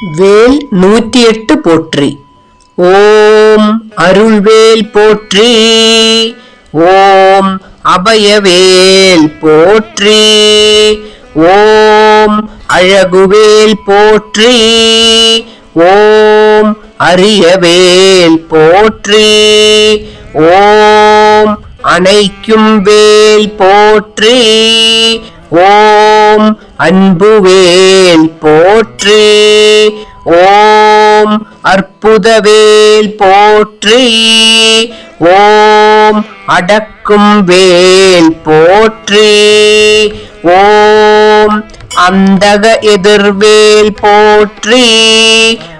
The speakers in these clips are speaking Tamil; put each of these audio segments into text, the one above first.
வேல் நூற்றி எட்டு போற்றி. ஓம் அருள்வேல் போற்றி. ஓம் அபயவேல் போற்றி. ஓம் அழகுவேல் போற்றி. ஓம் அரியவேல் போற்றி. ஓம் அணைக்கும் வேல் போற்றி. ஓம் அன்புவேல் போற்றி. ஓம் அற்புதவேல் போற்றி. ஓம் அடக்கும் வேல் போற்றி. ஓம் அந்தக எதிர்வேல் போற்றி.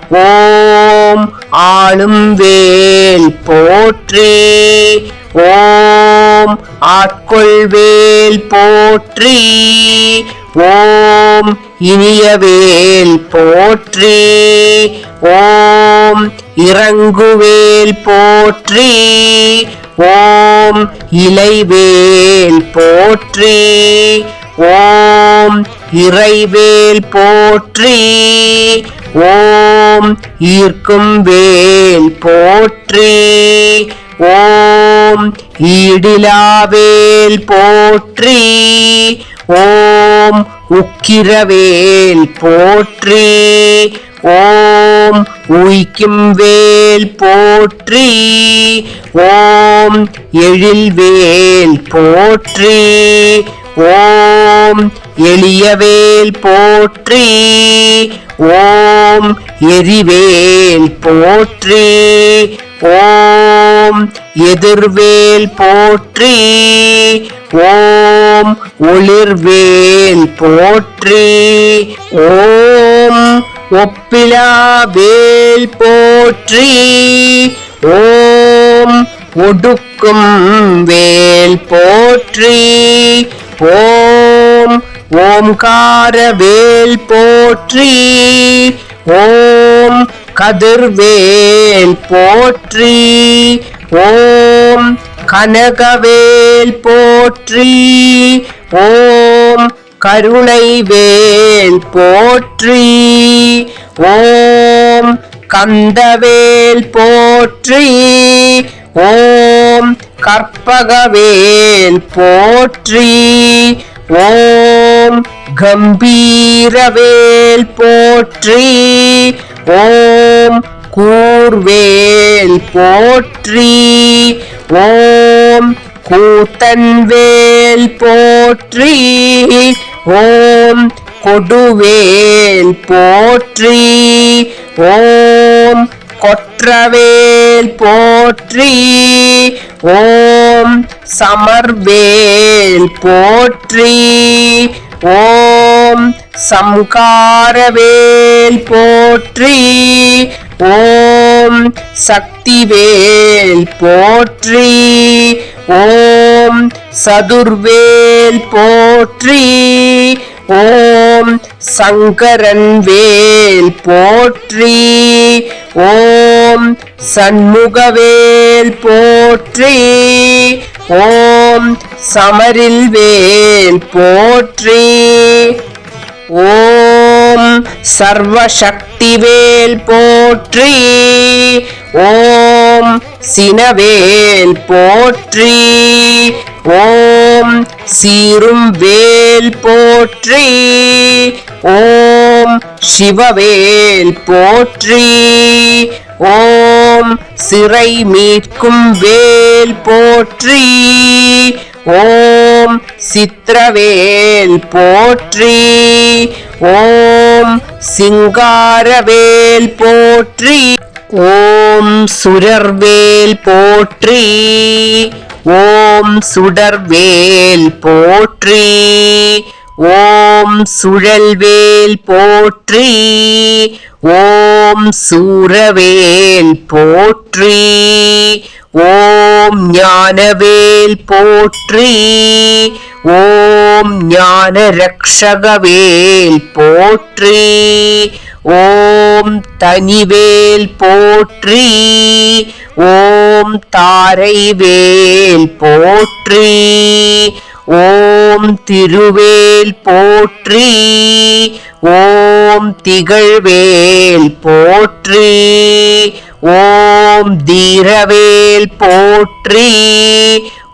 ஓம் ஆளும் வேல் போற்றி. ஓம் ஆட்கொள்வேல் போற்றி ஓம் இனியவேல் போற்றி ஓம் இறங்குவேல் போற்றி ஓம் இலைவேல் போற்றி ஓம் இறைவேல் போற்றி ஓம் ஈர்க்கும் வேல் போற்றி ஓம் ஈடிலாவேல் போற்றி ஓம் உக்கிரவேல் போற்றி ஓம் உயிக்கும் வேல் போற்றி ஓம் எழில்வேல் போற்றி ஓம் எளியவேல் போற்றி ஓம் எரிவேல் போற்றி ஓம் எதிர்வேல் போற்றி. ஓம் ஒளிர்வேல் போற்றி. ஓம் ஒப்பிலா வேல் போற்றி. ஓம் ஒடுக்கும் வேல் போற்றி. ஓம் ஓம்கார வேல் போற்றி. ஓம் கதிர்வேல் போற்றி ஓம் கனகவேல் போற்றி ஓம் கருணைவேல் போற்றி ஓம் கந்தவேல் போற்றி ஓம் கற்பகவேல் போற்றி ஓம் கம்பீரவேல் போற்றி ஓம் கூர்வேல் போற்றி ஓம் கூத்தன்வேல் போற்றி ஓம் கொடுவேல் போற்றி ஓம் கொற்றவேல் போற்றி ஓம் சமர்வேல் போற்றி ஓம் சம்காரவேல் போற்றி. ஓம் சக்திவேல் போற்றி. ஓம் சதுர்வேல் போற்றி. ஓம் சங்கரன் வேல் போற்றி. ஓம் சண்முகவேல் போற்றி. ஓம் சமரில் வேல் போற்றி. ஓம் சர்வசக்திவேல் போற்றி. ஓம் சினவேல் போற்றி. ஓம் சீரும் வேல் போற்றி. ஓம் சிவவேல் போற்றி. ஓம் சிறை மீட்கும் வேல் போற்றி. ஓம் சித்திரவேல் போற்றி. ஓம் சிங்காரவேல் போற்றி. ஓம் சுரர்வேல் போற்றி. ஓம் சுடர்வேல் போற்றி. ஓம் சுழல்வேல் போற்றி. ஓம் சூரவேல் போற்றி. ஓம் ஞானவேல் போற்றி ஓம் ஞான ரக்ஷகவேல் போற்றி ஓம் தனிவேல் போற்றி ஓம் தாரைவேல் போற்றி ஓம் திருவேல் போற்றி ஓம் திகழ்வேல் போற்றி. ஓம் தீரவேல் போற்றி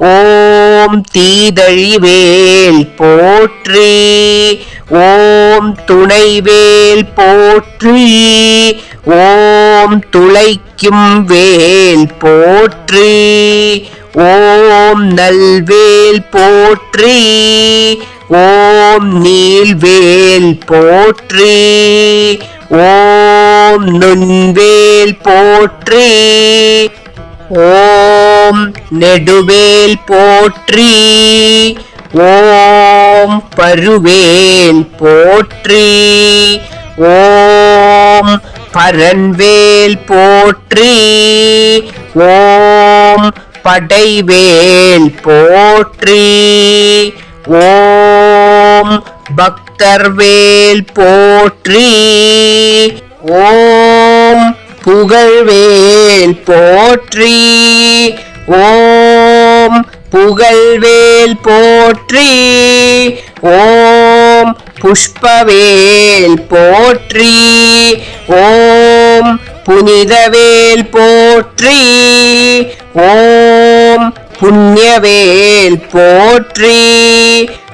ஓம் தீதழிவேல் போற்றி ஓம் துணைவேல் போற்றி ஓம் துளைக்கும் வேல் போற்றி ஓம் நல்வேல் போற்றி ஓம் நீல்வேல் போற்றி ஓம் நுண்வேல் போற்றி ஓம் நெடுவேல் போற்றி ஓம் பருவேல் போற்றி ஓம் பரன்வேல் போற்றி ஓம் படைவேல் போற்றி ஓம் பக்தர்வேல் போற்றி. புகழ்வேல் போற்றி. ஓம் புகழ்வேல் போற்றி. ஓம் புஷ்பவேல் போற்றி. ஓம் புனிதவேல் போற்றி. ஓம் புண்ணியவேல் போற்றி.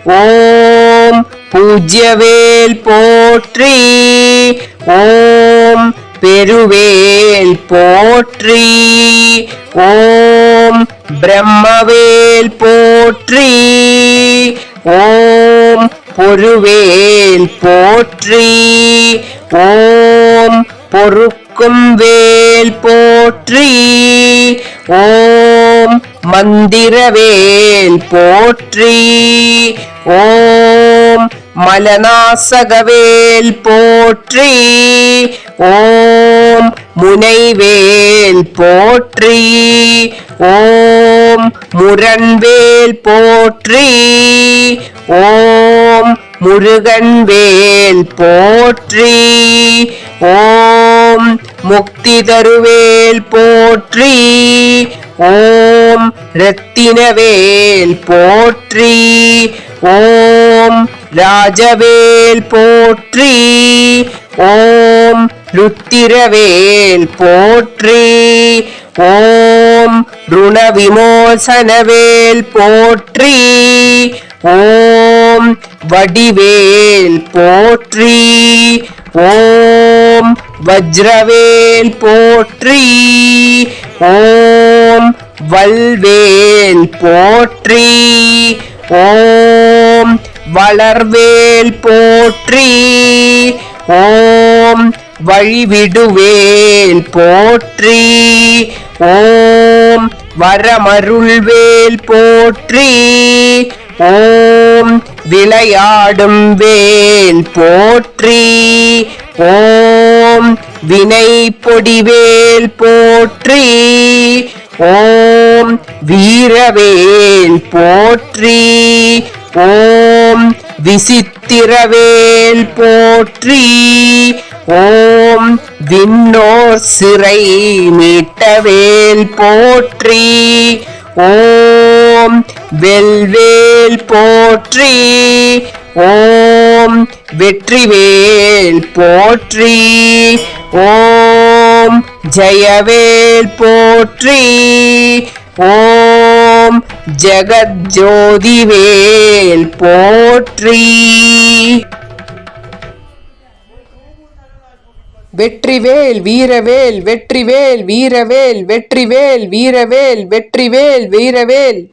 ஓம் பூஜ்யவேல் போற்றி. ஓம் பெருவேல் போற்றி. ஓம் பிரம்மவேல் போற்றி. ஓம் பொருவேல் போற்றி. ஓம் பொறுக்கும் வேல் போற்றி. ஓம் மந்திரவேல் போற்றி. ஓம் மலநாசகவேல் போற்றி. ஓம் முனைவேல் போற்றி. ஓம் முரண்வேல் போற்றி. ஓம் முருகன்வேல் போற்றி. ஓம் முக்தி தருவேல் போற்றி. ஓம் ரத்தினவேல் போற்றி. ஓம் ராஜவேல் போற்றி ஓம் ருத்திரவேல் போற்றி ஓம் ருண விமோசனவேல் போற்றி ஓம் வடிவேல் போற்றி ஓம் வஜ்ரவேல் போற்றி ஓம் வல்வேல் போற்றி ஓம் வளர்வேல் போற்றி. ஓம் வழிவிடுவேல் போற்றி. ஓம் வரமருள்வேல் போற்றி. ஓம் விளையாடும் வேல் போற்றி. ஓம் வினை பொடிவேல் போற்றி. ஓம் வீரவேல் போற்றி. ஓம் விசித்திரவேல் போற்றி ஓம் விண்ணோர் சிறை மீட்டவேல் போற்றி ஓம் வெல்வேல் போற்றி ஓம் வெற்றிவேல் போற்றி ஓம் ஜெயவேல் போற்றி ஓம் ஜெகஜோதிவேல் போற்றி. வெற்றிவேல் வீரவேல் வெற்றிவேல் வீரவேல் வெற்றிவேல் வீரவேல் வெற்றிவேல் வீரவேல்.